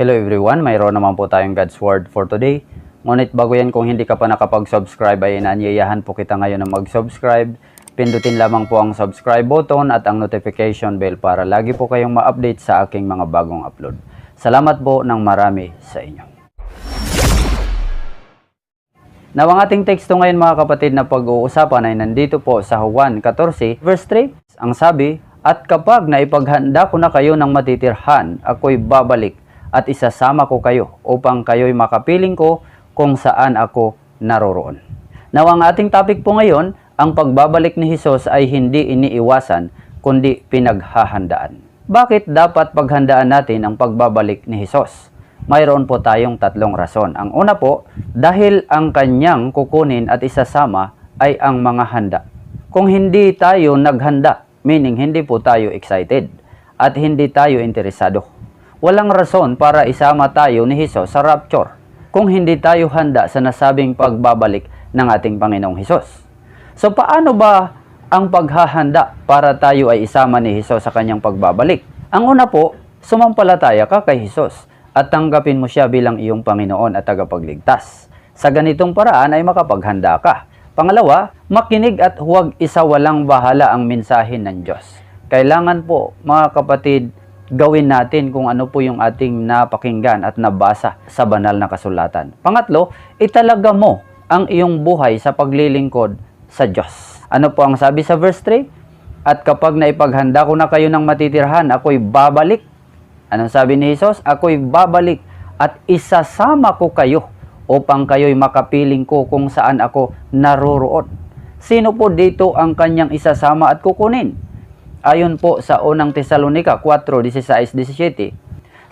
Hello everyone, mayroon naman po tayong God's Word for today. Ngunit bago yan, kung hindi ka pa nakapag-subscribe ay inaanyayahan po kita ngayon na mag-subscribe. Pindutin lamang po ang subscribe button at ang notification bell para lagi po kayong ma-update sa aking mga bagong upload. Salamat po ng marami sa inyo. Now, ang ating teksto ngayon mga kapatid na pag-uusapan ay nandito po sa Juan 14 verse 3. Ang sabi, At kapag naipaghanda ko na kayo ng matitirhan, ako'y babalik at isasama ko kayo upang kayo'y makapiling ko kung saan ako naroroon. Now, ang ating topic po ngayon, ang pagbabalik ni Jesus ay hindi iniiwasan kundi pinaghahandaan. Bakit dapat paghandaan natin ang pagbabalik ni Jesus? mayroon po tayong tatlong rason. Ang una po, dahil ang kanyang kukunin at isasama ay ang mga handa. Kung hindi tayo naghanda, meaning hindi po tayo excited at hindi tayo interesado, walang rason para isama tayo ni Jesus sa rapture kung hindi tayo handa sa nasabing pagbabalik ng ating Panginoong Hesus. So paano ba ang paghahanda para tayo ay isama ni Hesus sa kanyang pagbabalik? Ang una po, sumampalataya ka kay Hesus at tanggapin mo siya bilang iyong Panginoon at tagapagligtas. Sa ganitong paraan ay makapaghanda ka. Pangalawa, makinig at huwag isawalang bahala ang mensahe ng Diyos. Kailangan po, mga kapatid, gawin natin kung ano po yung ating napakinggan at nabasa sa banal na kasulatan. Pangatlo, italaga mo ang iyong buhay sa paglilingkod sa Diyos. Ano po ang sabi sa verse 3? At kapag naipaghanda ko na kayo ng matitirhan, ako'y babalik Anong sabi ni Jesus? Ako'y babalik at isasama ko kayo upang kayo'y makapiling ko kung saan ako naroroon. Sino po dito ang kanyang isasama at kukunin? Ayon po sa unang Tesalonika 4:16-17.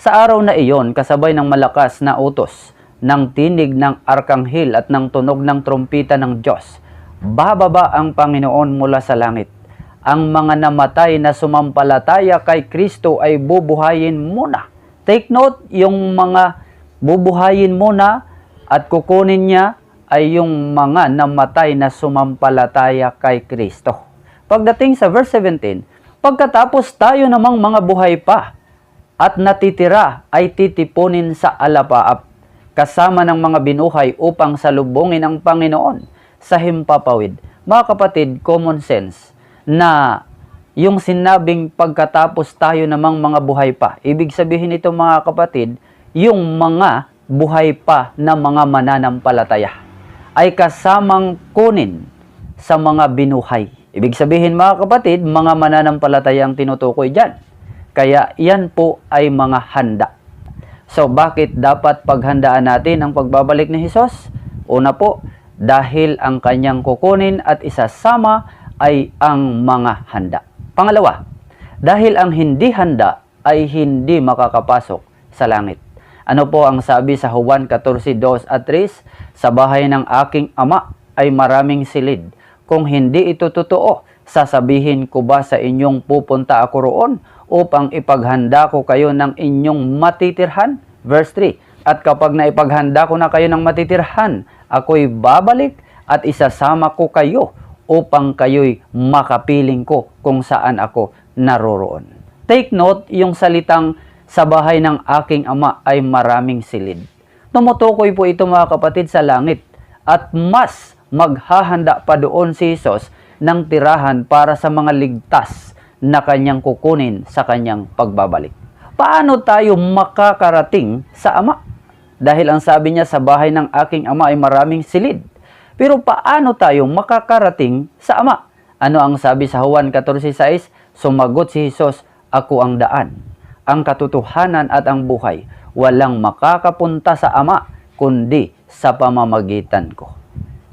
Sa araw na iyon, kasabay ng malakas na utos, ng tinig ng arkanghel at ng tunog ng trompita ng Diyos, bababa ang Panginoon mula sa langit ang mga namatay na sumampalataya kay Kristo ay bubuhayin muna. Take note, yung mga bubuhayin muna at kukunin niya ay yung mga namatay na sumampalataya kay Kristo. Pagdating sa verse 17, pagkatapos tayo namang mga buhay pa at natitira ay titipunin sa alapaap kasama ng mga binuhay upang salubungin ang Panginoon sa himpapawid. Mga kapatid, common sense na yung sinabing pagkatapos tayo namang mga buhay pa. Ibig sabihin nito mga kapatid, yung mga buhay pa na mga mananampalataya ay kasamang kunin sa mga binuhay. Ibig sabihin mga kapatid, mga mananampalataya ang tinutukoy dyan. Kaya yan po ay mga handa. So bakit dapat paghandaan natin ang pagbabalik ni Jesus? Una po, dahil ang kanyang kukunin at isasama ay ang mga handa. Pangalawa, dahil ang hindi handa ay hindi makakapasok sa langit. Ano po ang sabi sa Juan 14:2 at 3? Sa bahay ng aking ama ay maraming silid. Kung hindi ito totoo, sasabihin ko ba sa inyong pupunta ako roon upang ipaghanda ko kayo ng inyong matitirhan? Verse 3, At kapag naipaghanda ko na kayo ng matitirhan, ako'y babalik at isasama ko kayo upang kayo'y makapiling ko kung saan ako naroroon. Take note, yung salitang sa bahay ng aking ama ay maraming silid. Tumutukoy po ito mga kapatid sa langit at mas maghahanda pa doon si Jesus ng tirahan para sa mga ligtas na kanyang kukunin sa kanyang pagbabalik. Paano tayo makakarating sa ama? Dahil ang sabi niya sa bahay ng aking ama ay maraming silid. Pero paano tayo makakarating sa Ama? Ano ang sabi sa Juan 14.6? Sumagot si Jesus, Ako ang daan, ang katotohanan at ang buhay. Walang makakapunta sa Ama, kundi sa pamamagitan ko.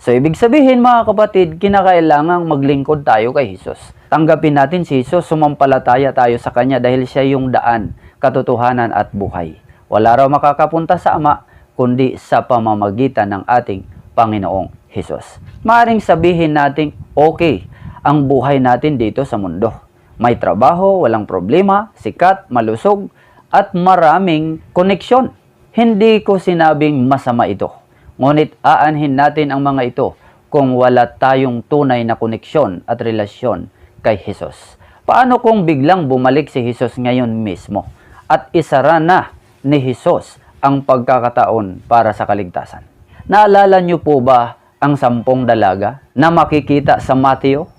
So, ibig sabihin mga kapatid, kinakailangang maglingkod tayo kay Jesus. Tanggapin natin si Jesus, sumampalataya tayo sa Kanya dahil siya yung daan, katotohanan at buhay. Wala raw makakapunta sa Ama, kundi sa pamamagitan ng ating Panginoong Jesus. Maaring sabihin natin, okay, ang buhay natin dito sa mundo. May trabaho, walang problema, sikat, malusog, at maraming koneksyon. Hindi ko sinabing masama ito. Ngunit aanhin natin ang mga ito kung wala tayong tunay na koneksyon at relasyon kay Jesus. Paano kung biglang bumalik si Jesus ngayon mismo at isara na ni Hesus ang pagkakataon para sa kaligtasan. Naalala niyo po ba ang sampung dalaga na makikita sa Mateo?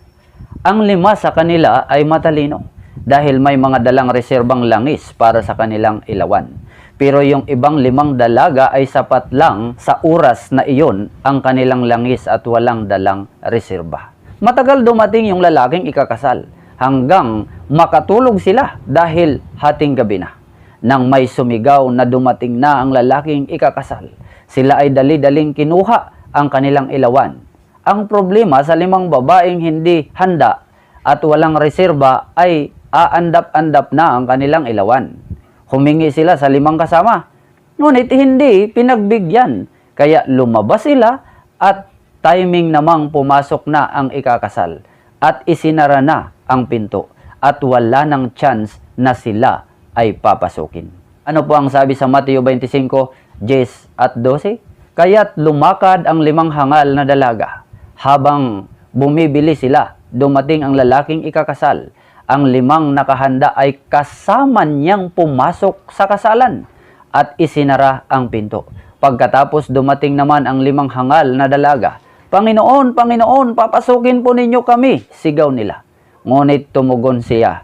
Ang lima sa kanila ay matalino dahil may mga dalang reserbang langis para sa kanilang ilawan. Pero yung ibang limang dalaga ay sapat lang sa oras na iyon ang kanilang langis at walang dalang reserba. Matagal dumating yung lalaking ikakasal hanggang makatulog sila dahil hating gabi na. Nang may sumigaw na dumating na ang lalaking ikakasal, sila ay dali-daling kinuha ang kanilang ilawan. Ang problema sa limang babaeng hindi handa at walang reserba ay aandap-andap na ang kanilang ilawan. Humingi sila sa limang kasama. Ngunit hindi pinagbigyan. Kaya lumabas sila at timing namang pumasok na ang ikakasal. At isinara na ang pinto. At wala ng chance na sila ay papasukin. Ano po ang sabi sa Mateo 25, 10 at 12? Kaya't lumakad ang limang hangal na dalaga. Habang bumibili sila, dumating ang lalaking ikakasal ang limang nakahanda ay kasama niyang pumasok sa kasalan at isinara ang pinto. Pagkatapos dumating naman ang limang hangal na dalaga, Panginoon, Panginoon, papasukin po ninyo kami, sigaw nila. Ngunit tumugon siya,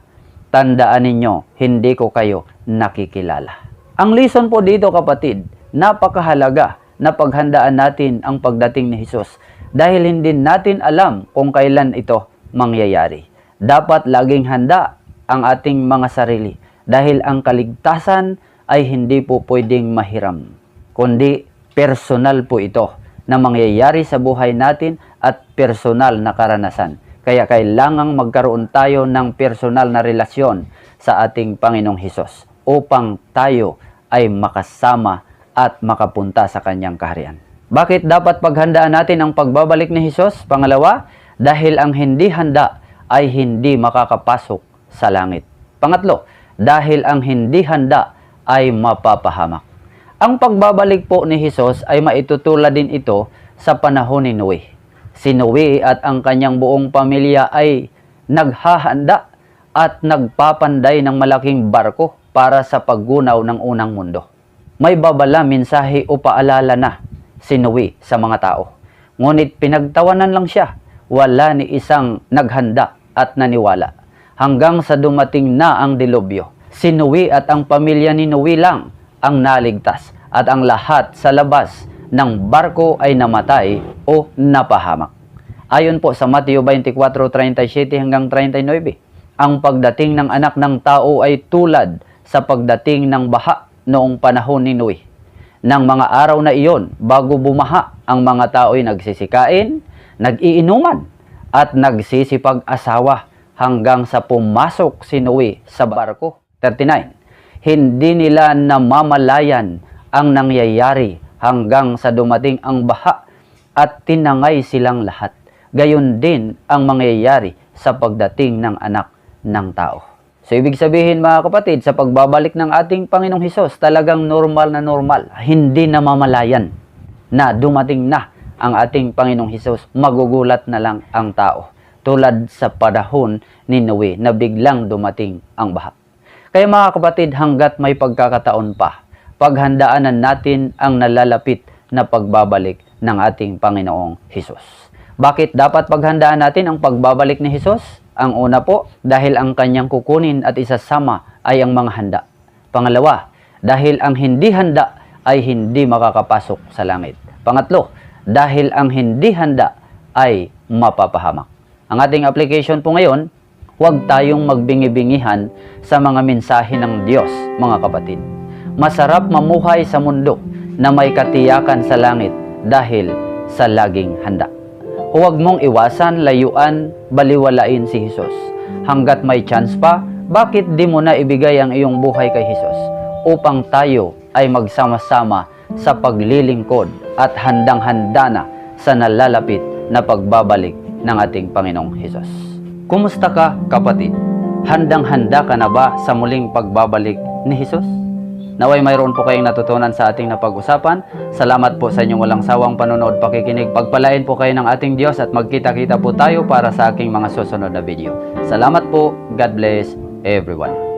tandaan ninyo, hindi ko kayo nakikilala. Ang lesson po dito kapatid, napakahalaga na paghandaan natin ang pagdating ni Jesus dahil hindi natin alam kung kailan ito mangyayari dapat laging handa ang ating mga sarili dahil ang kaligtasan ay hindi po pwedeng mahiram, kundi personal po ito na mangyayari sa buhay natin at personal na karanasan. Kaya kailangang magkaroon tayo ng personal na relasyon sa ating Panginoong Hesus upang tayo ay makasama at makapunta sa kanyang kaharian. Bakit dapat paghandaan natin ang pagbabalik ni Hesus? Pangalawa, dahil ang hindi handa ay hindi makakapasok sa langit. Pangatlo, dahil ang hindi handa ay mapapahamak. Ang pagbabalik po ni Hesus ay maitutulad din ito sa panahon ni Noe. Si Noe at ang kanyang buong pamilya ay naghahanda at nagpapanday ng malaking barko para sa paggunaw ng unang mundo. May babala mensahe o paalala na si Noe sa mga tao. Ngunit pinagtawanan lang siya. Wala ni isang naghanda at naniwala hanggang sa dumating na ang dilubyo. Si Noe at ang pamilya ni Noe lang ang naligtas at ang lahat sa labas ng barko ay namatay o napahamak. Ayon po sa Mateo 24:37 hanggang 39, ang pagdating ng anak ng tao ay tulad sa pagdating ng baha noong panahon ni Noe. Nang mga araw na iyon, bago bumaha, ang mga tao ay nagsisikain, nag-iinuman, at nagsisipag-asawa hanggang sa pumasok si Noe sa barko. 39. Hindi nila namamalayan ang nangyayari hanggang sa dumating ang baha at tinangay silang lahat. Gayon din ang mangyayari sa pagdating ng anak ng tao. So ibig sabihin mga kapatid, sa pagbabalik ng ating Panginoong Hesus, talagang normal na normal, hindi namamalayan na dumating na ang ating Panginoong Hesus, magugulat na lang ang tao. Tulad sa panahon ni Noe na biglang dumating ang baha. Kaya mga kapatid, hanggat may pagkakataon pa, paghandaanan natin ang nalalapit na pagbabalik ng ating Panginoong Hesus. Bakit dapat paghandaan natin ang pagbabalik ni Hesus? Ang una po, dahil ang kanyang kukunin at isasama ay ang mga handa. Pangalawa, dahil ang hindi handa ay hindi makakapasok sa langit. Pangatlo, dahil ang hindi handa ay mapapahamak. Ang ating application po ngayon, huwag tayong magbingi-bingihan sa mga mensahe ng Diyos, mga kapatid. Masarap mamuhay sa mundo na may katiyakan sa langit dahil sa laging handa. Huwag mong iwasan, layuan, baliwalain si Jesus. Hanggat may chance pa, bakit di mo na ibigay ang iyong buhay kay Jesus upang tayo ay magsama-sama sa paglilingkod at handang-handa na sa nalalapit na pagbabalik ng ating Panginoong Hesus. Kumusta ka kapatid? Handang-handa ka na ba sa muling pagbabalik ni Hesus? Naway mayroon po kayong natutunan sa ating napag-usapan. Salamat po sa inyong walang sawang panonood pakikinig. Pagpalain po kayo ng ating Diyos at magkita-kita po tayo para sa aking mga susunod na video. Salamat po. God bless everyone.